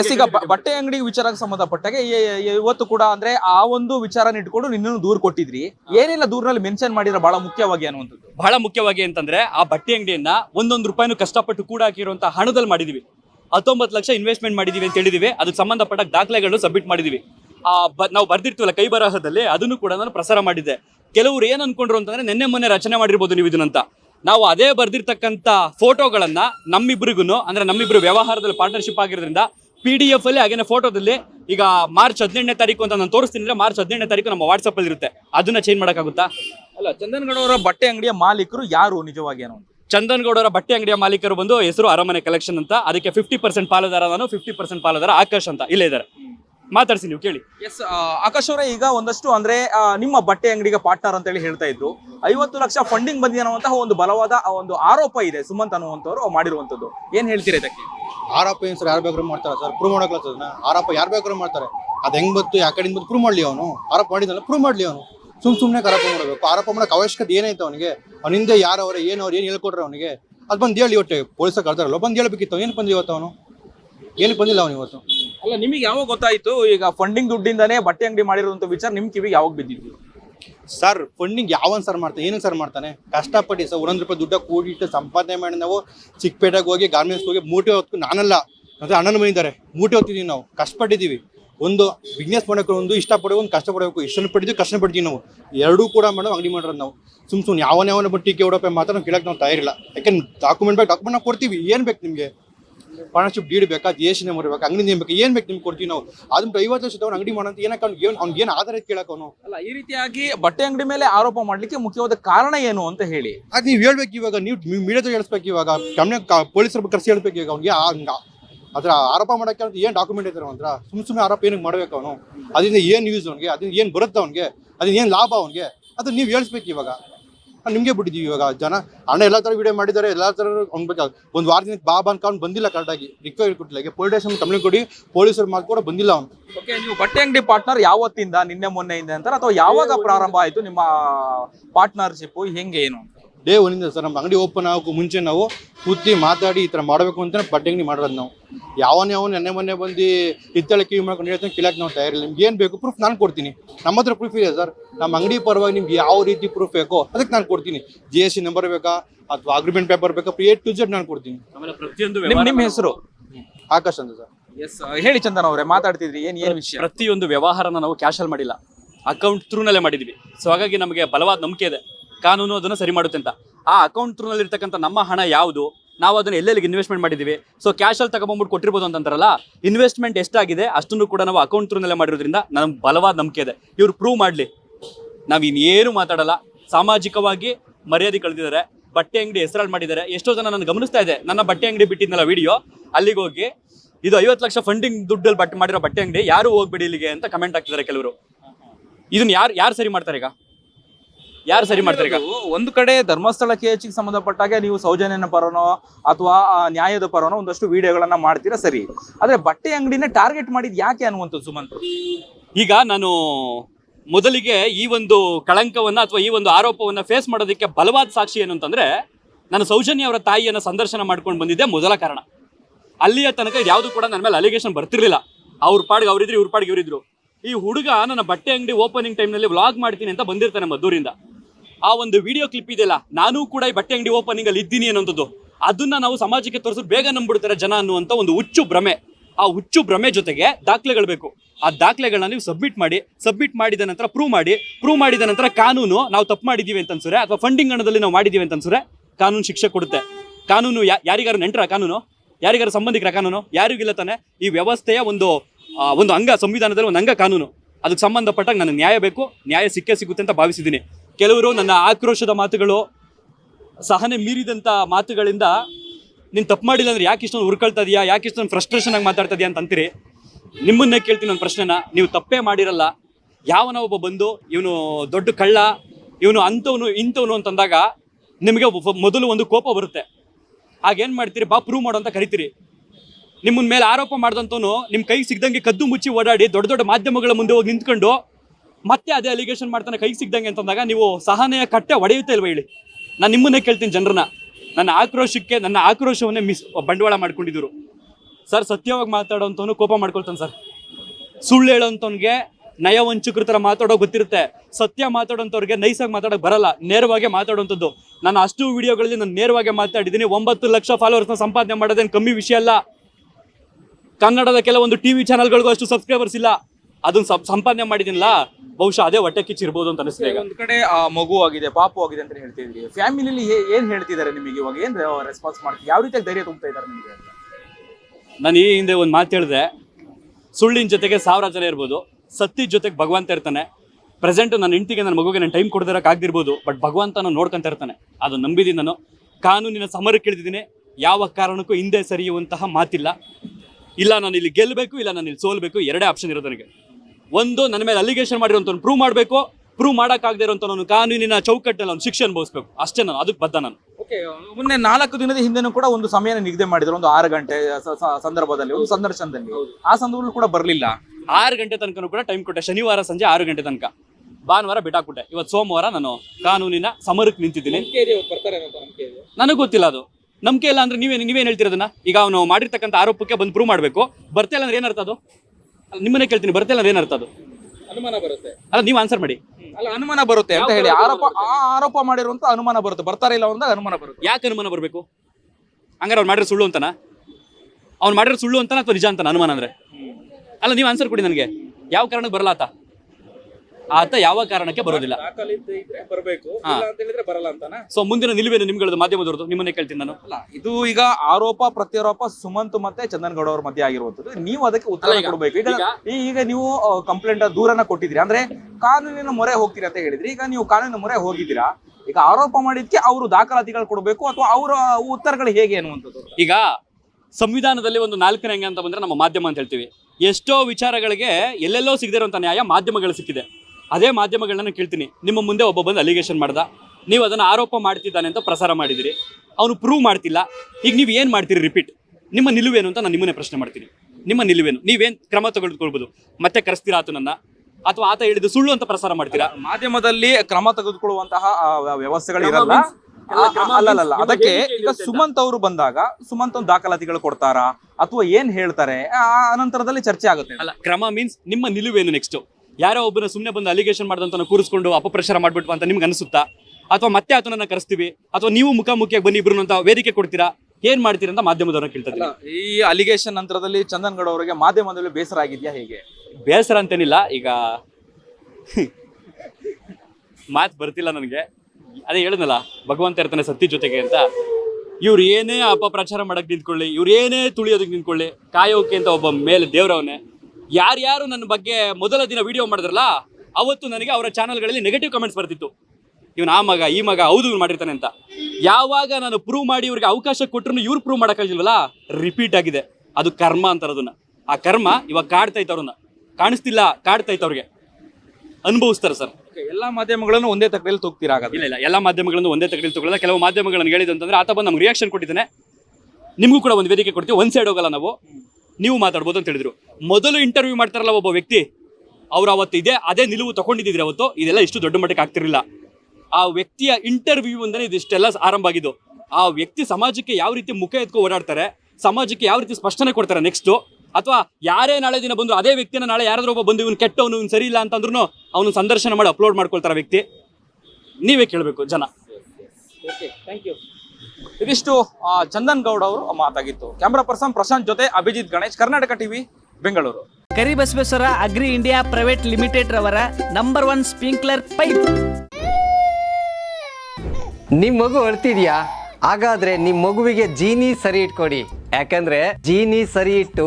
S ಈಗ ಬಟ್ಟೆ ಅಂಗಡಿ ವಿಚಾರಕ್ಕೆ ಸಂಬಂಧಪಟ್ಟಾಗೆ ಇವತ್ತು ಕೂಡ ಅಂದ್ರೆ ಆ ಒಂದು ವಿಚಾರನ ಇಟ್ಕೊಂಡು ನಿನ್ನನ್ನು ದೂರ್ ಕೊಟ್ಟಿದ್ರಿ. ಏನೆಲ್ಲ ದೂರನಲ್ಲಿ ಮೆನ್ಷನ್ ಮಾಡಿದ್ರೆ ಬಹಳ ಮುಖ್ಯವಾಗಿ ಅನ್ನುವಂಥದ್ದು? ಬಹಳ ಮುಖ್ಯವಾಗಿ ಅಂತಂದ್ರೆ ಆ ಬಟ್ಟೆ ಅಂಗಡಿಯನ್ನ ಒಂದೊಂದು ರೂಪಾಯಿನೂ ಕಷ್ಟಪಟ್ಟು ಕೂಡ ಹಾಕಿರುವಂತ ಹಣದಲ್ಲಿ ಮಾಡಿದೀವಿ. ಹತ್ತೊಂಬತ್ತು ಲಕ್ಷ ಇನ್ವೆಸ್ಟ್ಮೆಂಟ್ ಮಾಡಿದೀವಿ ಅಂತ ಹೇಳಿದೀವಿ. ಅದಕ್ಕೆ ಸಂಬಂಧಪಟ್ಟ ದಾಖಲೆಗಳನ್ನು ಸಬ್ಮಿಟ್ ಮಾಡಿದೀವಿ. ಆ ನಾವು ಬರ್ದಿರ್ತೀವಲ್ಲ ಕೈ ಬರಹದಲ್ಲಿ ಅದನ್ನು ಕೂಡ ನಾನು ಪ್ರಸಾರ ಮಾಡಿದ್ದೆ. ಕೆಲವರು ಏನ್ ಅನ್ಕೊಂಡ್ರು ಅಂತಂದ್ರೆ ನಿನ್ನೆ ಮೊನ್ನೆ ರಚನೆ ಮಾಡಿರ್ಬೋದು ನೀವು ಇದನ್ನಂತ. ನಾವು ಅದೇ ಬರ್ದಿರ್ತಕ್ಕಂಥ ಫೋಟೋಗಳನ್ನ ನಮ್ಮಿಬ್ರಿಗೂ ಅಂದ್ರೆ ನಮ್ಮಿಬ್ರು ವ್ಯವಹಾರದಲ್ಲಿ ಪಾರ್ಟ್ನರ್ಶಿಪ್ ಆಗಿರೋದ್ರಿಂದ ಪಿ ಡಿ ಎಫ್ ಅಲ್ಲಿ ಹಾಗೇನೆ ಫೋಟೋದಲ್ಲಿ ಈಗ ಮಾರ್ಚ್ ಹದಿನೆಂಟನೇ ತಾರೀಕು ಅಂತ ನಾನು ತೋರಿಸ್ತೀನಿ ಅಂದ್ರೆ ಮಾರ್ಚ್ ಹದಿನೆಂಟನೇ ತಾರೀಕು ನಮ್ಮ ವಾಟ್ಸಪ್ ಅಲ್ಲಿ ಇರುತ್ತೆ. ಅದನ್ನ ಚೇಂಜ್ ಮಾಡೋಕ್ಕಾಗುತ್ತಾ? ಅಲ್ಲ ಚಂದನ್ಗೌಡ ಅವರ ಬಟ್ಟೆ ಅಂಗಡಿಯ ಮಾಲೀಕರು ಯಾರು ನಿಜವಾಗಿ ಅನ್ನೋ ಚಂದನ್ಗೌಡ ಅವರ ಬಟ್ಟೆ ಅಂಗಡಿಯ ಮಾಲೀಕರು ಬಂದು ಹೆಸರು ಅರಮನೆ ಕಲೆಕ್ಷನ್ ಅಂತ ಅದಕ್ಕೆ ಫಿಫ್ಟಿ ಪರ್ಸೆಂಟ್ ಪಾಲುದಾರ ನಾನು ಫಿಫ್ಟಿ ಪರ್ಸೆಂಟ್ ಪಾಲುದಾರ ಆಕಾಶ್ ಅಂತ ಇಲ್ಲೇ ಇದ್ದಾರೆ. ಮಾತಾಡ್ಸಿ ನೀವು ಕೇಳಿ. ಎಸ್ ಆಕಾಶ್ ಅವರೇ ಈಗ ಒಂದಷ್ಟು ಅಂದ್ರೆ ನಿಮ್ಮ ಬಟ್ಟೆ ಅಂಗಡಿಗೆ ಪಾರ್ಟ್ನರ್ ಅಂತ ಹೇಳಿ ಹೇಳ್ತಾ ಇದ್ರು. ಐವತ್ತು ಲಕ್ಷ ಫಂಡಿಂಗ್ ಬಂದಿದೆ ಅನ್ನುವಂತಹ ಒಂದು ಬಲವಾದ ಒಂದು ಆರೋಪ ಇದೆ ಸುಮಂತ್ ಅನ್ನುವಂಥವ್ರು ಮಾಡಿರುವಂತದ್ದು ಏನ್ ಹೇಳ್ತೀರಾ ಇದಕ್ಕೆ? ಆರೋಪ ಏನು ಸರ್ ಯಾರು ಬೇಕಾದ್ರೂ ಮಾಡ್ತಾರೆ ಸರ್? ಪ್ರೂವ್ ಮಾಡೋಕ್ಕಲ್ಲ ಸರ್ ಆರೋಪ ಯಾರು ಬೇಕಾದ್ರೂ ಮಾಡ್ತಾರೆ. ಅದು ಹೆಂಗ್ ಬಂತು ಯಾವ ಕಡೆಯಿಂದ ಬಂದು ಪ್ರೂವ್ ಮಾಡಲಿ ಅವನು. ಆರೋಪ ಮಾಡಿದ್ನಲ್ಲ ಪ್ರೂವ್ ಮಾಡಲಿ ಅವನು. ಸುಮ್ ಸುಮ್ಮನೆ ಆರೋಪ ಮಾಡಬೇಕು. ಆರೋಪ ಮಾಡೋಕೆ ಅವಶ್ಯಕತೆ ಏನೈತೆ ಅವನಿಗೆ? ಅವನಿಂದ ಯಾರು ಅವ್ರೆ, ಏನು ಅವ್ರು, ಏನು ಹೇಳ್ಕೊಟ್ರೆ ಅವನಿಗೆ? ಅದು ಬಂದು ಹೇಳಿ ಒಟ್ಟೆ ಪೊಲೀಸ್ ಕರ್ತಾರಲ್ಲ ಬಂದು ಹೇಳ್ಬೇಕಿತ್ತು ಏನು ಬಂದು ಇವತ್ತು ಅವನು? ಏನಕ್ಕೆ ಬಂದಿಲ್ಲ ಅವನು ಇವತ್ತು? ಅಲ್ಲ, ನಿಮಗೆ ಯಾವಾಗ ಗೊತ್ತಾಯಿತು? ಈಗ ಫಂಡಿಂಗ್ ದುಡ್ಡಿಂದಾನೇ ಬಟ್ಟೆ ಅಂಗಡಿ ಮಾಡಿರುವಂತ ವಿಚಾರ ನಿಮ್ಗೆ ಕಿವಿಗೆ ಯಾವಾಗ ಬಿದ್ದಿದ್ದು ಸರ್ ಫಂಡಿಂಗ್ ಯಾವನ್ ಸರ್ ಮಾಡ್ತಾನೆ ಏನಕ್ಕೆ ಸರ್ ಮಾಡ್ತಾನೆ? ಕಷ್ಟಪಟ್ಟು ಸರ್, ಒಂದೊಂದು ರೂಪಾಯಿ ದುಡ್ಡ ಕೂಡಿಟ್ಟು ಸಂಪಾದನೆ ಮಾಡಿ ನಾವು ಚಿಕ್ಕಪೇಟೆಗೆ ಹೋಗಿ ಗಾರ್ಮೆಂಟ್ಸ್ ಹೋಗಿ ಮೂಟೆ ಹೊತ್ತು ನಾನಲ್ಲ, ಮತ್ತೆ ಅಣ್ಣನ ಬಂದಿದ್ದಾರೆ ಮೂಟೆ ಹೊತ್ತಿದ್ದೀವಿ ನಾವು ಕಷ್ಟಪಟ್ಟಿದ್ದೀವಿ ಒಂದು ಬಿಸ್ನೆಸ್ ಮಾಡೋಕೆ ಒಂದು ಇಷ್ಟಪಡಬೇಕು ಒಂದು ಕಷ್ಟಪಡಬೇಕು ಇಷ್ಟನ್ನು ಪಡಿದ್ವಿ ಕಷ್ಟ ಪಡ್ತೀವಿ ನಾವು. ಎರಡೂ ಕೂಡ ಮಾಡೋ ಅಂಗಡಿ ಮಾಡಿರೋದು ನಾವು. ಸುಮ್ ಸುಮ್ಮನೆ ಯಾವನ ಯಾವನ ಬಟ್ಟಿಗೆ ಕೇಳೋಪ್ಪ ಮಾತ್ರ ನಾವು ಕೇಳಕ್ಕೆ ನಾವು ತಯಾರಿಲ್ಲ. ಯಾಕೆಂದ್ರೆ ಡಾಕ್ಯುಮೆಂಟ್ ಬೇಕು ಡಾಕ್ಯುಮೆಂಟ್ ನಾವು ಕೊಡ್ತೀವಿ, ಏನು ಬೇಕು ನಿಮಗೆ? ಪಾರ್ಟ್ನರ್ಶಿಪ್ ಡೀಡ್ ಬೇಕಾ ಜಿ ಎಸ್ ನಂಬರ್ ಬೇಕಾ ಅಂಗಡಿ ನೇಮ್ ಬೇಕು ಏನು ಬೇಕು ನಿಮ್ಗೆ ಕೊಡ್ತೀವಿ ನಾವು? ಅದನ್ನ ಐವತ್ತು ವರ್ಷ ಅವ್ನು ಅಂಗಡಿ ಮಾಡೋಂತ ಏನಕ್ಕೆ ಅವ್ನು ಏನು ಅವ್ನಿಗೆ ಏನು ಆಧಾರ ಕೇಳಕ್ಕೆ ಅವನು? ಅಲ್ಲ ಈ ರೀತಿಯಾಗಿ ಬಟ್ಟೆ ಅಂಗಡಿ ಮೇಲೆ ಆರೋಪ ಮಾಡ್ಲಿಕ್ಕೆ ಮುಖ್ಯವಾದ ಕಾರಣ ಏನು ಅಂತ ಹೇಳಿ. ಅದ್ ನೀವು ಹೇಳ್ಬೇಕು ಇವಾಗ ನೀವು ಮೀಡಿಯಾದಾಗ ಹೇಳಿಸ್ಬೇಕು ಇವಾಗ ಕಮ್ಮಿ ಪೊಲೀಸರ ಕರೆಸಿ ಹೇಳ್ಬೇಕು ಈಗ ಅವ್ನಿಗೆ ಹಂಗ. ಅದ್ರ ಆರೋಪ ಮಾಡಕ್ಕೆ ಅಂತ ಏನು ಡಾಕ್ಯುಮೆಂಟ್ ಇದ್ರು ಅಂದ್ರ ಸುಮ್ ಸುಮ್ಮನೆ ಆರೋಪ ಏನಕ್ಕೆ ಮಾಡ್ಬೇಕು ಅವನು? ಅದರಿಂದ ಏನು ಯೂಸ್ ಅವನಿಗೆ ಅದರಿಂದ ಏನು ಬರುತ್ತೆ ಅವ್ನಿಗೆ ಅದರಿಂದ ಏನು ಲಾಭ ಅವ್ನಿಗೆ? ಅದು ನೀವು ಹೇಳಿಸ್ಬೇಕು ಇವಾಗ. ನಿಮ್ಗೆ ಬಿಟ್ಟಿದ್ದೀವಿ ಇವಾಗ ಜನ. ಅಣ್ಣ ಎಲ್ಲ ಥರ ವಿಡಿಯೋ ಮಾಡಿದ್ದಾರೆ, ಎಲ್ಲ ಥರ ಅವ್ನ ಬಗ್ಗೆ ಒಂದು ವಾರದಿಂದ ಬಾಬಾ ಅನ್ಕೊಂಡು ಬಂದಿಲ್ಲ ಕರೆಕ್ಟಾಗಿ ರಿಕ್ವೈರ್ ಕೊಟ್ಟಿಲ್ಲ ಈಗ ಪೊಲೀಸ್ ಸ್ಟೇಷನ್ ಕಂಪ್ಲೇಂಟ್ ಕೊಡಿ, ಪೊಲೀಸರು ಮಾತು ಕೂಡ ಬಂದಿಲ್ಲ ಅವನು. ಓಕೆ ನೀವು ಬಟ್ಟೆ ಅಂಗಡಿ ಪಾರ್ಟ್ನರ್ ಯಾವತ್ತಿಂದ, ನಿನ್ನೆ ಮೊನ್ನೆಯಿಂದ ಅಂತಾರೆ, ಅಥವಾ ಯಾವಾಗ ಪ್ರಾರಂಭ ಆಯ್ತು ನಿಮ್ಮ ಪಾರ್ಟ್ನರ್ಶಿಪ್ ಹೆಂಗೆ ಏನು ಡೇ ಒಂದಿಂದ ಸರ್ ನಮ್ಮ ಅಂಗಡಿ ಓಪನ್ ಆಗೋಕ್ಕೂ ಮುಂಚೆ ನಾವು ಕೂತಿ ಮಾತಾಡಿ ಈ ಥರ ಮಾಡಬೇಕು ಅಂತ ಬಟ್ಟೆ ಅಂಗಡಿ ಮಾಡೋದು ನಾವು. ಯಾವನೇ ಅವನು ನೆನ್ನೆ ಮೊನ್ನೆ ಬಂದು ಹಿತ್ತಳೆ ಕಿವಿ ಮಾಡ್ಕೊಂಡು ಹೇಳ್ತೀನಿ ಕಿಲಾಕ್ ನಾವು ತಯಾರಿಲ್ಲ. ನಿಮ್ಗೆ ಏನು ಬೇಕು ಪ್ರೂಫ್ ನಾನು ಕೊಡ್ತೀನಿ. ನಮ್ಮ ಹತ್ರ ಪ್ರೂಫ್ ಇದೆ ಸರ್. ನಮ್ಮ ಅಂಗಡಿ ಪರವಾಗಿ ನಿಮ್ಗೆ ಯಾವ ರೀತಿ ಪ್ರೂಫ್ ಬೇಕೋ ಅದಕ್ಕೆ ನಾನು ಕೊಡ್ತೀನಿ. ಜಿ ಎಸ್ ಸಿ ನಂಬರ್ ಬೇಕಾ ಅಥವಾ ಅಗ್ರಿಮೆಂಟ್ ಪೇಪರ್ ಬೇಕಾ? ಎ ಟು ಜೆಡ್ ನಾನು ಕೊಡ್ತೀನಿ. ಆಮೇಲೆ ಪ್ರತಿಯೊಂದು ನಿಮ್ ನಿಮ್ ಹೆಸರು? ಆಕಾಶ್ ಅಂತ ಸರ್. ಎಸ್ ಹೇಳಿ ಚಂದನ್ ಅವರೇ ಮಾತಾಡ್ತಿದ್ರಿ ಏನು ಏನು ವಿಷಯ? ಪ್ರತಿಯೊಂದು ವ್ಯವಹಾರನ ನಾವು ಕ್ಯಾಶಲ್ಲಿ ಮಾಡಿಲ್ಲ. ಅಕೌಂಟ್ ಥ್ರೂನಲ್ಲೇ ಮಾಡಿದ್ವಿ. ಸೊ ಹಾಗಾಗಿ ನಮಗೆ ಬಲವಾದ ನಂಬಿಕೆ ಇದೆ. ಕಾನೂನು ಅದನ್ನು ಸರಿ ಮಾಡುತ್ತೆ ಅಂತ. ಆ ಅಕೌಂಟ್ ಥ್ರೂನಲ್ಲಿ ಇರ್ತಕ್ಕಂಥ ನಮ್ಮ ಹಣ ಯಾವುದು? ನಾವು ಅದನ್ನು ಎಲ್ಲೆಲ್ಲಿಗೆ ಇನ್ವೆಸ್ಟ್ಮೆಂಟ್ ಮಾಡಿದ್ದೀವಿ ಸೊ ಕ್ಯಾಶಲ್ಲಿ ತಗೊಂಬಂದ್ಬಿಟ್ಟು ಕೊಟ್ಟಿರ್ಬೋದು ಅಂತಂತಾರಲ್ಲ ಇನ್ವೆಸ್ಟ್ಮೆಂಟ್ ಎಷ್ಟಾಗಿದೆ ಅಷ್ಟನ್ನು ಕೂಡ ನಾವು ಅಕೌಂಟ್ ಥ್ರೂನಲ್ಲೇ ಮಾಡಿರೋದ್ರಿಂದ ನಮ್ಗೆ ಬಲವಾದ ನಂಬಿಕೆ ಇದೆ. ಇವರು ಪ್ರೂವ್ ಮಾಡಲಿ. ನಾವು ಇನ್ನೇನು ಮಾತಾಡಲ್ಲ. ಸಾಮಾಜಿಕವಾಗಿ ಮರ್ಯಾದೆ ಕಳೆದಿದ್ದಾರೆ, ಬಟ್ಟೆ ಅಂಗಡಿ ಹೆಸರಲ್ಲಿ ಮಾಡಿದ್ದಾರೆ. ಎಷ್ಟೋ ಜನ ನಾನು ಗಮನಿಸ್ತಾ ಇದೆ. ನನ್ನ ಬಟ್ಟೆ ಅಂಗಡಿ ಬಿಟ್ಟಿದ್ನಲ್ಲ ವಿಡಿಯೋ ಅಲ್ಲಿಗೆ ಹೋಗಿ, ಇದು ಐವತ್ತು ಲಕ್ಷ ಫಂಡಿಂಗ್ ದುಡ್ಡಲ್ಲಿ ಬಟ್ಟೆ ಮಾಡಿರೋ ಬಟ್ಟೆ ಅಂಗಡಿ, ಯಾರು ಹೋಗ್ಬಿಡಿ ಇಲ್ಲಿಗೆ ಅಂತ ಕಮೆಂಟ್ ಹಾಕ್ತಿದ್ದಾರೆ ಕೆಲವರು. ಇದನ್ನ ಯಾರು ಯಾರು ಸರಿ ಮಾಡ್ತಾರೆ ಈಗ? ಯಾರು ಸರಿ ಮಾಡ್ತಾರೆ ಈಗ? ಒಂದು ಕಡೆ ಧರ್ಮಸ್ಥಳ ಕೇಚಿಗೆ ಸಂಬಂಧಪಟ್ಟಾಗ ನೀವು ಸೌಜನ್ಯನ ಪರನೋ ಅಥವಾ ನ್ಯಾಯದ ಪರನೋ ಒಂದಷ್ಟು ವಿಡಿಯೋಗಳನ್ನ ಮಾಡ್ತೀರಾ ಸರಿ? ಆದ್ರೆ ಬಟ್ಟೆ ಅಂಗಡಿನ ಟಾರ್ಗೆಟ್ ಮಾಡಿದ್ ಯಾಕೆ ಅನ್ನುವಂಥದ್ದು ಸುಮಂತ್? ಈಗ ನಾನು ಮೊದಲಿಗೆ ಈ ಒಂದು ಕಳಂಕವನ್ನ ಅಥವಾ ಈ ಒಂದು ಆರೋಪವನ್ನ ಫೇಸ್ ಮಾಡೋದಕ್ಕೆ ಬಲವಾದ ಸಾಕ್ಷಿ ಏನು ಅಂತಂದ್ರೆ ನಾನು ಸೌಜನ್ಯ ಅವರ ತಾಯಿಯನ್ನ ಸಂದರ್ಶನ ಮಾಡ್ಕೊಂಡು ಬಂದಿದ್ದೆ ಮೊದಲ ಕಾರಣ. ಅಲ್ಲಿಯ ತನಕ ಯಾವುದು ಕೂಡ ನನ್ನ ಮೇಲೆ ಅಲಿಗೇಷನ್ ಬರ್ತಿರ್ಲಿಲ್ಲ. ಅವ್ರ ಪಾಡಿಗೆ ಅವರಿದ್ರು ಇವ್ರ ಪಾಡಿಗೆ ಇವರಿದ್ರು. ಈ ಹುಡುಗ ನನ್ನ ಬಟ್ಟೆ ಅಂಗಡಿ ಓಪನಿಂಗ್ ಟೈಮ್ನಲ್ಲಿ ವ್ಲಾಗ್ ಮಾಡ್ತೀನಿ ಅಂತ ಬಂದಿರ್ತಾನೆ ಮದ್ದೂರಿಂದ. ಆ ಒಂದು ವಿಡಿಯೋ ಕ್ಲಿಪ್ ಇದೆಯಲ್ಲ, ನಾನು ಕೂಡ ಈ ಬಟ್ಟೆ ಅಂಗಡಿ ಓಪನಿಂಗ್ ಅಲ್ಲಿ ಇದ್ದೀನಿ ಅನ್ನೋದು ಅದನ್ನ ನಾವು ಸಮಾಜಕ್ಕೆ ತೋರಿಸಿದ್ರೆ ಬೇಗ ನಂಬಿಡ್ತಾರೆ ಜನ ಅನ್ನುವಂಥ ಒಂದು ಹುಚ್ಚು ಭ್ರಮೆ. ಆ ಹುಚ್ಚು ಭ್ರಮೆ ಜೊತೆಗೆ ದಾಖಲೆಗಳು ಬೇಕು. ಆ ದಾಖಲೆಗಳನ್ನ ನೀವು ಸಬ್ಮಿಟ್ ಮಾಡಿ ಸಬ್ಮಿಟ್ ಮಾಡಿದ ನಂತರ ಪ್ರೂವ್ ಮಾಡಿ ಪ್ರೂವ್ ಮಾಡಿದ ನಂತರ ಕಾನೂನು, ನಾವು ತಪ್ಪು ಮಾಡಿದ್ದೀವಿ ಅಂತ ಅನ್ಸುರೆ ಅಥವಾ ಫಂಡಿಂಗ್ ಹಣದಲ್ಲಿ ನಾವು ಮಾಡಿದ್ದೀವಿ ಅಂತ ಅನ್ಸುರೆ ಕಾನೂನು ಶಿಕ್ಷೆ ಕೊಡುತ್ತೆ. ಕಾನೂನು ಯಾರಿಗಾರು ನೆಂಟರ ಕಾನೂನು? ಯಾರಿಗಾರು ಸಂಬಂಧಿಕರ ಕಾನೂನು? ಯಾರಿಗಿಲ್ಲ ತಾನೆ? ಈ ವ್ಯವಸ್ಥೆಯ ಒಂದು ಒಂದು ಅಂಗ, ಸಂವಿಧಾನದಲ್ಲಿ ಒಂದು ಅಂಗ ಕಾನೂನು. ಅದಕ್ಕೆ ಸಂಬಂಧಪಟ್ಟಾಗ ನನಗೆ ನ್ಯಾಯ ಬೇಕು, ನ್ಯಾಯ ಸಿಕ್ಕೇ ಸಿಗುತ್ತೆ ಅಂತ ಭಾವಿಸಿದ್ದೀನಿ. ಕೆಲವರು ನನ್ನ ಆಕ್ರೋಶದ ಮಾತುಗಳು, ಸಹನೆ ಮೀರಿದಂಥ ಮಾತುಗಳಿಂದ ನೀನು ತಪ್ಪು ಮಾಡಿಲ್ಲ ಅಂದ್ರೆ ಯಾಕೆ ಇಷ್ಟೊಂದು ಹುರ್ಕಳ್ತಾ ಇದೆಯಾ? ಯಾಕೆ ಇಷ್ಟೊಂದು ಫ್ರಸ್ಟ್ರೇಷನ್ ಆಗಿ ಮಾತಾಡ್ತಾ ಇದೆಯಾ ಅಂತ ಅಂತೀರಿ? ನಿಮ್ಮನ್ನೇ ಕೇಳ್ತೀನಿ ಒಂದು ಪ್ರಶ್ನೆನ. ನೀವು ತಪ್ಪೇ ಮಾಡಿರಲ್ಲ. ಯಾವನ ಒಬ್ಬ ಬಂದು, ಇವನು ದೊಡ್ಡ ಕಳ್ಳ, ಇವನು ಅಂಥವನು ಇಂಥವನು ಅಂತಂದಾಗ ನಿಮಗೆ ಮೊದಲು ಒಂದು ಕೋಪ ಬರುತ್ತೆ. ಆಗೇನು ಮಾಡ್ತೀರಿ? ಬಾ ಪ್ರೂವ್ ಮಾಡು ಅಂತ ಕರಿತೀರಿ. ನಿಮ್ಮನ್ನ ಮೇಲೆ ಆರೋಪ ಮಾಡಿದಂತವನು ನಿಮ್ಮ ಕೈಗೆ ಸಿಗ್ದಂಗೆ ಕದ್ದು ಮುಚ್ಚಿ ಓಡಾಡಿ ದೊಡ್ಡ ದೊಡ್ಡ ಮಾಧ್ಯಮಗಳ ಮುಂದೆ ಹೋಗಿ ನಿಂತ್ಕೊಂಡು ಮತ್ತೆ ಅದೇ ಅಲಿಗೇಷನ್ ಮಾಡ್ತಾನೆ ಕೈಗೆ ಸಿಗ್ದಂಗೆ ಅಂತಂದಾಗ ನೀವು ಸಹನೆಯ ಕಟ್ಟೆ ಒಡೆಯುತ್ತೆ ಇಲ್ವ ಹೇಳಿ? ನಾನು ನಿಮ್ಮನ್ನೇ ಕೇಳ್ತೀನಿ ಜನರನ್ನ. ನನ್ನ ಆಕ್ರೋಶಕ್ಕೆ, ನನ್ನ ಆಕ್ರೋಶವನ್ನೇ ಮಿಸ್, ಬಂಡವಾಳ ಮಾಡ್ಕೊಂಡಿದ್ರು ಸರ್, ಸತ್ಯವಾಗಿ ಮಾತಾಡೋಂಥವ್ನು ಕೋಪ ಮಾಡ್ಕೊಳ್ತಾನೆ ಸರ್. ಸುಳ್ಳು ಹೇಳೋಂಥವ್ನಿಗೆ ನಯ ವಂಚಕರ ಥರ ಮಾತಾಡೋ ಗೊತ್ತಿರುತ್ತೆ. ಸತ್ಯ ಮಾತಾಡೋಂಥವ್ರಿಗೆ ನೈಸಾಗಿ ಮಾತಾಡೋಕೆ ಬರಲ್ಲ. ನೇರವಾಗಿ ಮಾತಾಡೋಂಥದ್ದು. ನಾನು ಅಷ್ಟು ವಿಡಿಯೋಗಳಲ್ಲಿ ನಾನು ನೇರವಾಗಿ ಮಾತಾಡಿದ್ದೀನಿ. ಒಂಬತ್ತು ಲಕ್ಷ ಫಾಲೋವರ್ಸ್ನ ಸಂಪಾದನೆ ಮಾಡೋದೇನು ಕಮ್ಮಿ ವಿಷಯ ಅಲ್ಲ. ಕನ್ನಡದ ಕೆಲವೊಂದು ಟಿ ವಿ ಚಾನಲ್ಗಳಿಗೂ ಅಷ್ಟು ಸಬ್ಸ್ಕ್ರೈಬರ್ಸ್ ಇಲ್ಲ. ಅದನ್ನು ಸಂಪಾದನೆ ಮಾಡಿದ್ದೀನಲ್ಲ? ಬಹುಶಃ ಅದೇ ಹೊಟ್ಟೆ ಕಿಚ್ಚಿರ್ಬೋದು ಅಂತ ಅನಿಸ್ತಾ ಈಗ. ಒಂದ್ ಕಡೆ ಆ, ಮಗು ಆಗಿದೆ ಪಾಪು ಆಗಿದೆ ಅಂತ ಹೇಳ್ತಿದ್ರಿ ಫ್ಯಾಮಿಲಿಲಿ ಏನ್ ಹೇಳ್ತಿದ್ದಾರೆ ನಿಮಗೆ ಇವಾಗ? ಏನ್ ರೆಸ್ಪಾನ್ಸ್ ಮಾಡ್ತೀವಿ ಯಾವ ರೀತಿಯಾಗಿ ಧೈರ್ಯ ತುಂಬ್ತಾ ಇದ್ದಾರೆ ನಿಮಗೆ? ಅಂತ ನಾನು ಈ ಹಿಂದೆ ಒಂದು ಮಾತು ಹೇಳಿದೆ. ಸುಳ್ಳಿನ ಜೊತೆಗೆ ಸಾವಿರ ಜನ ಇರ್ಬೋದು. ಸತ್ತಿ ಜೊತೆಗೆ ಭಗವಂತ ಇರ್ತಾನೆ. ಪ್ರೆಸೆಂಟ್ ನನ್ನ ಹೆಂಡತಿಗೆ ನನ್ನ ಮಗುಗೆ ನಾನು ಟೈಮ್ ಕೊಡ್ದಿರಕ್ಕೆ ಆಗದಿರ್ಬೋದು ಬಟ್ ಭಗವಂತನ ನೋಡ್ಕೊಂತ ಇರ್ತಾನೆ. ಅದು ನಂಬಿದ್ದೀನಿ ನಾನು. ಕಾನೂನಿನ ಸಮರಕ್ಕೆ ಇಳಿದಿದ್ದೀನಿ. ಯಾವ ಕಾರಣಕ್ಕೂ ಹಿಂದೆ ಸರಿಯುವಂತಹ ಮಾತಿಲ್ಲ. ಇಲ್ಲ ನಾನು ಇಲ್ಲಿ ಗೆಲ್ಲಬೇಕು ಇಲ್ಲ ನಾನು ಇಲ್ಲಿ ಸೋಲ್ಬೇಕು ಎರಡೇ ಆಪ್ಷನ್ ಇರೋದು ನನಗೆ. ಒಂದು ನನ್ನ ಮೇಲೆ ಅಲಿಗೇಷನ್ ಮಾಡಿರೋಂಥವ್ನು ಪ್ರೂವ್ ಮಾಡಬೇಕು ಪ್ರೂವ್ ಮಾಡೋಕ್ಕಾಗದೇ ಇರೋಂಥವ್ನು ಕಾನೂನಿನ ಚೌಕಟ್ಟಲ್ಲಿ ಅವ್ನು ಶಿಕ್ಷೆ ಅನುಭವಿಸ್ಬೇಕು ಅಷ್ಟೇ ನಾನು ಅದಕ್ಕೆ ಬದ್ಧ ನಾನು. ಓಕೆ ಮೊನ್ನೆ ನಾಲ್ಕು ದಿನದ ಹಿಂದೆನೂ ಕೂಡ ಒಂದು ಸಮಯನ ನಿಗದಿ ಮಾಡಿದ್ರು ಒಂದು ಆರು ಗಂಟೆ ಸ- ಸ- ಸಂದರ್ಭದಲ್ಲಿ ಒಂದು ಸಂದರ್ಶನದಲ್ಲಿ. ಆ ಸಂದರ್ಭದಲ್ಲಿ ಕೂಡ ಬರಲಿಲ್ಲ. ಆರು ಗಂಟೆ ತನಕ ಕೂಡ ಟೈಮ್ ಕೊಟ್ಟೆ ಶನಿವಾರ ಸಂಜೆ ಆರು ಗಂಟೆ ತನಕ. ಭಾನುವಾರ ಬಿಟ್ಟಾಕ್ಬಿಟ್ಟೆ ಇವತ್ತು ಸೋಮವಾರ ನಾನು ಕಾನೂನಿನ ಸಮರಕ್ಕೆ ನಿಂತಿದ್ದೀನಿ. ನನಗೆ ಗೊತ್ತಿಲ್ಲ ಅದು. ನಂಬಿಕೆ ಇಲ್ಲ ಅಂದ್ರೆ ನೀವೇನು ನೀವೇನು ಹೇಳ್ತಿರೋದನ್ನ ಈಗ ಅವನು ಮಾಡಿರ್ತಕ್ಕಂಥ ಆರೋಪಕ್ಕೆ ಬಂದು ಪ್ರೂವ್ ಮಾಡಬೇಕು. ಬರ್ತಿಲ್ಲ ಅಂದ್ರೆ ಏನರ್ಥ ಅದು? ನಿಮ್ಮನ್ನೇ ಕೇಳ್ತೀನಿ ಬರುತ್ತೆ ಅಲ್ಲ ಏನರ್ಥ ಅದು? ಅನುಮಾನ ಬರುತ್ತೆ. ಅಲ್ಲ ನೀವು ಆನ್ಸರ್ ಮಾಡಿ. ಅಲ್ಲ ಅನುಮಾನ ಬರುತ್ತೆ ಅಂತ ಹೇಳಿ. ಆರೋಪ ಆ ಆರೋಪ ಮಾಡಿರುವಂತ ಅನುಮಾನ ಬರುತ್ತೆ. ಬರ್ತಾರೆ ಇಲ್ಲ ಅಂದಾಗ ಅನುಮಾನ ಬರುತ್ತೆ. ಯಾಕೆ ಅನುಮಾನ ಬರಬೇಕು? ಹಂಗಾರೆ ಅವ್ನು ಮಾಡಿರೋ ಸುಳ್ಳು ಅಂತನಾ? ಅವ್ನು ಮಾಡಿರೋ ಸುಳ್ಳು ಅಂತನಾ ಅಥವಾ ನಿಜ ಅಂತನಾ ಅನುಮಾನ ಅಂದ್ರೆ? ಅಲ್ಲ ನೀವು ಆನ್ಸರ್ ಕೊಡಿ ನನಗೆ. ಯಾವ ಕಾರಣಕ್ಕೆ ಬರಲ್ಲ ಆತ ಯಾವ ಕಾರಣಕ್ಕೆ ಬರೋದಿಲ್ಲ. ಬರಬೇಕು. ಹಾ. ಅಂತ ಹೇಳಿದ್ರೆ ಬರಲ್ಲ ಅಂತಾನ? ಸೊ ಮುಂದಿನ ನಿಲುವೇನು ನಿಮ್ಗಳದ್ದು ಮಾಧ್ಯಮದವ್ರದ್ದು ನಿಮ್ಮನ್ನೇ ಕೇಳ್ತೀನಿ ನಾನು. ಅಲ್ಲ ಇದು ಈಗ ಆರೋಪ ಪ್ರತ್ಯಾರೋಪ ಸುಮಂತ್ ಮತ್ತೆ ಚಂದನ್ ಗೌಡ ಅವ್ರ ಮಧ್ಯೆ ಆಗಿರುವಂತದ್ದು ನೀವು ಅದಕ್ಕೆ ಉತ್ತರ ಕೊಡಬೇಕು. ಈಗ ಈಗ- ನೀವು ಕಂಪ್ಲೇಂಟ್ ದೂರನ್ನ ಕೊಟ್ಟಿದ್ರಿ ಅಂದ್ರೆ ಕಾನೂನಿನ ಮೊರೆ ಹೋಗ್ತೀರಿ ಅಂತ ಹೇಳಿದ್ರಿ. ಈಗ ನೀವು ಕಾನೂನಿನ ಮೊರೆ ಹೋಗಿದ್ದೀರಾ? ಈಗ ಆರೋಪ ಮಾಡಿದ್ಕೆ ಅವರು ದಾಖಲಾತಿಗಳು ಕೊಡಬೇಕು ಅಥವಾ ಅವರ ಉತ್ತರಗಳು ಹೇಗೆ ಅನ್ನುವಂಥದ್ದು? ಈಗ ಸಂವಿಧಾನದಲ್ಲಿ ಒಂದು ನಾಲ್ಕನೇ ಅಂಗ ಅಂತ ಬಂದ್ರೆ ನಮ್ಮ ಮಾಧ್ಯಮ ಅಂತ ಹೇಳ್ತೀವಿ. ಎಷ್ಟೋ ವಿಚಾರಗಳಿಗೆ ಎಲ್ಲೆಲ್ಲೋ ಸಿಗದಿರುವಂಥ ನ್ಯಾಯ ಮಾಧ್ಯಮಗಳು ಸಿಕ್ಕಿದೆ. ಅದೇ ಮಾಧ್ಯಮಗಳನ್ನ ನಾನು ಕೇಳ್ತೀನಿ. ನಿಮ್ಮ ಮುಂದೆ ಒಬ್ಬ ಬಂದು ಅಲಿಗೇಷನ್ ಮಾಡ್ದ. ನೀವು ಅದನ್ನು ಆರೋಪ ಮಾಡ್ತಿದ್ದಾನೆ ಅಂತ ಪ್ರಸಾರ ಮಾಡಿದಿರಿ. ಅವನು ಪ್ರೂವ್ ಮಾಡ್ತಿಲ್ಲ. ಈಗ ನೀವು ಏನು ಮಾಡ್ತೀರಿ ರಿಪೀಟ್ ನಿಮ್ಮ ನಿಲುವೇನು ಅಂತ ನಾನು ನಿಮ್ಮನ್ನೇ ಪ್ರಶ್ನೆ ಮಾಡ್ತೀನಿ. ನಿಮ್ಮ ನಿಲುವೇನು? ನೀವೇನು ಕ್ರಮ ತೆಗೆದುಕೊಳ್ಬೋದು? ಮತ್ತೆ ಕರೆಸ್ತೀರಾ ಆತನನ್ನ ಅಥವಾ ಆತ ಹೇಳಿದ ಸುಳ್ಳು ಅಂತ ಪ್ರಸಾರ ಮಾಡ್ತೀರಾ? ಮಾಧ್ಯಮದಲ್ಲಿ ಕ್ರಮ ತೆಗೆದುಕೊಳ್ಳುವಂತಹ ವ್ಯವಸ್ಥೆಗಳಿರಲ್ಲ ವ್ಯ- ವ್ಯವಸ್ಥೆಗಳು ಇರಲ್ಲ. means- ಎಲ್ಲ ಕ್ರಮ ಅಲ್ಲ ಅಲ್ಲ ಅದಕ್ಕೆ ಈಗ ಸುಮಂತ್ ಅವರು ಬಂದಾಗ ಸುಮಂತ್ ಒಂದು ದಾಖಲಾತಿಗಳು ಕೊಡ್ತಾರಾ? ಅಥವಾ ಏನ್ ಹೇಳ್ತಾರೆ? ಆ ನಂತರದಲ್ಲಿ ಚರ್ಚೆ ಆಗುತ್ತೆ. ಅಲ್ಲ ಕ್ರಮ ಮೀನ್ಸ್ ನಿಮ್ಮ ನಿಲುವೇನು ನೆಕ್ಸ್ಟ್ ಯಾರೋ ಒಬ್ಬನ ಸುಮ್ಮನೆ ಬಂದು ಅಲಿಗೇಷನ್ ಮಾಡಿದಂತ ಕೂರಿಸ್ಕೊಂಡು ಅಪಪ್ರಚಾರ ಮಾಡ್ಬಿಟ್ವಾ ಅಂತ ನಿಮ್ಗೆ ಅನಿಸುತ್ತಾ? ಅಥವಾ ಮತ್ತೆ ಆತನನ್ನ ಕರೆಸ್ತೀವಿ? ಅಥವಾ ನೀವು ಮುಖಾಮುಖಿಯಾಗಿ ಬನ್ನಿ ಇಬ್ರು ಅಂತ ವೇದಿಕೆ ಕೊಡ್ತೀರಾ? ಏನ್ ಮಾಡ್ತೀರಾ ಅಂತ ಮಾಧ್ಯಮದವ್ರನ್ನ ಕೇಳ್ತಾರೆ ಈ ಅಲಿಗೇಷನ್ ನಂತರದಲ್ಲಿ ಚಂದನ್ ಗೌಡ ಅವರಿಗೆ ಮಾಧ್ಯಮದಲ್ಲಿ ಬೇಸರ ಆಗಿದ್ಯಾ ಹೇಗೆ? ಬೇಸರ ಅಂತೇನಿಲ್ಲ ಈಗ ಮಾತು ಬರ್ತಿಲ್ಲ ನನಗೆ. ಅದೇ ಹೇಳಿದ್ನಲ್ಲ ಭಗವಂತ ಇರ್ತಾನೆ ಸತ್ತಿ ಜೊತೆಗೆ ಅಂತ. ಇವ್ರು ಏನೇ ಅಪಪ್ರಚಾರ ಮಾಡಕ್ ನಿಂತ್ಕೊಳ್ಳಿ ಇವ್ರು ಏನೇ ತುಳಿಯೋದಕ್ಕೆ ನಿಂತ್ಕೊಳ್ಳಿ ಕಾಯೋಕೆ ಅಂತ ಒಬ್ಬ ಮೇಲೆ ದೇವ್ರವನೇ. ಯಾರ್ಯಾರು ನನ್ನ ಬಗ್ಗೆ ಮೊದಲ ದಿನ ವಿಡಿಯೋ ಮಾಡಿದ್ರಲ್ಲ ಅವತ್ತು ನನಗೆ ಅವರ ಚಾನಲ್ಗಳಲ್ಲಿ ನೆಗೆಟಿವ್ ಕಮೆಂಟ್ಸ್ ಬರ್ತಿತ್ತು. ಇವನು ಆ ಮಗ ಈ ಮಗ ಹೌದು ಇವ್ನು ಮಾಡಿರ್ತಾನೆ ಅಂತ. ಯಾವಾಗ ನಾನು ಪ್ರೂವ್ ಮಾಡಿ ಇವ್ರಿಗೆ ಅವಕಾಶ ಕೊಟ್ಟರು ಇವ್ರು ಪ್ರೂವ್ ಮಾಡೋಕ್ಕಾಗಿಲ್ವಲ್ಲ ರಿಪೀಟ್ ಆಗಿದೆ. ಅದು ಕರ್ಮ ಅಂತಾರದನ್ನ. ಆ ಕರ್ಮ ಇವಾಗ ಕಾಡ್ತಾ ಇತ್ತು ಅವ್ರನ್ನ ಕಾಣಿಸ್ತಿಲ್ಲ ಕಾಡ್ತಾ ಇತ್ತು ಅವ್ರಿಗೆ ಅನುಭವಿಸ್ತಾರೆ ಸರ್. ಎಲ್ಲಾ ಮಾಧ್ಯಮಗಳನ್ನು ಒಂದೇ ತಕ್ಕಡಿಯಲ್ಲಿ ತೋಗ್ತೀರಾ ಇಲ್ಲ ಇಲ್ಲ ಎಲ್ಲ ಮಾಧ್ಯಮಗಳನ್ನು ಒಂದೇ ತಕ್ಕಡಿಯಲ್ಲಿ ತಗೊಳ್ಳಲ್ಲ ಕೆಲವು ಮಾಧ್ಯಮಗಳನ್ನು ಹೇಳಿದಂತಂದ್ರೆ ಅಂತಂದ್ರೆ ಆತ ಬಂದು ನಮ್ಗೆ ರಿಯಾಕ್ಷನ್ ಕೊಟ್ಟಿದ್ದಾನೆ. ನಿಮಗೂ ಕೂಡ ಒಂದು ವೇದಿಕೆ ಕೊಡ್ತೀವಿ. ಒಂದ್ ಸೈಡ್ ಹೋಗಲ್ಲ ನಾವು. ನೀವು ಮಾತಾಡ್ಬೋದು ಅಂತ ಹೇಳಿದ್ರು. ಮೊದಲು ಇಂಟರ್ವ್ಯೂ ಮಾಡ್ತಾರಲ್ಲ ಒಬ್ಬ ವ್ಯಕ್ತಿ, ಅವ್ರು ಅವತ್ತು ಇದೆ, ಅದೇ ನಿಲುವು ತಗೊಂಡಿದ್ದಿದ್ರೆ ಅವತ್ತು, ಇದೆಲ್ಲ ಇಷ್ಟು ದೊಡ್ಡ ಮಟ್ಟಕ್ಕೆ ಆಗ್ತಿರಲಿಲ್ಲ. ಆ ವ್ಯಕ್ತಿಯ ಇಂಟರ್ವ್ಯೂ ಅಂತಾನೆ ಇದಿಷ್ಟೆಲ್ಲ ಆರಂಭ ಆಗಿದ್ದು. ಆ ವ್ಯಕ್ತಿ ಸಮಾಜಕ್ಕೆ ಯಾವ ರೀತಿ ಮುಖ ಎತ್ಕೊ ಓಡಾಡ್ತಾರೆ, ಸಮಾಜಕ್ಕೆ ಯಾವ ರೀತಿ ಸ್ಪಷ್ಟನೆ ಕೊಡ್ತಾರೆ ನೆಕ್ಸ್ಟು ಅಥವಾ ಯಾರೇ ನಾಳೆ ದಿನ ಬಂದ್ರು ಅದೇ ವ್ಯಕ್ತಿನ ನಾಳೆ ಯಾರಾದ್ರೂ ಒಬ್ಬ ಬಂದು ಇವ್ನು ಕೆಟ್ಟವನು, ಇವ್ನು ಸರಿ ಇಲ್ಲ ಅಂತಂದ್ರೂ ಅವನು ಸಂದರ್ಶನ ಮಾಡಿ ಅಪ್ಲೋಡ್ ಮಾಡ್ಕೊಳ್ತಾರೆ ವ್ಯಕ್ತಿ? ನೀವೇ ಕೇಳಬೇಕು ಜನ. ಇದಿಷ್ಟು ಆ, ಚಂದನ್ ಗೌಡ ಅವರು ಮಾತಾಗಿತ್ತು. ಕ್ಯಾಮ್ರಾ ಪರ್ಸನ್ ಪ್ರಶಾಂತ್ ಜೊತೆ Abhijit Ganesh Karnataka TV Bengaluru. Karibasaveshwara agri India private limited ರವರ ನಂಬರ್ ಒನ್ ಸ್ಪ್ರಿಂಕ್ಲರ್ ಪೈಪ್. ನಿಮ್ ಮಗು ಅಳ್ತಿದ್ಯಾ? ಹಾಗಾದ್ರೆ ನಿಮ್ ಮಗುವಿಗೆ ಜೀನಿ ಸರಿ ಇಟ್ಕೊಡಿ. ಯಾಕಂದ್ರೆ ಜೀನಿ ಸರಿ ಇಟ್ಟು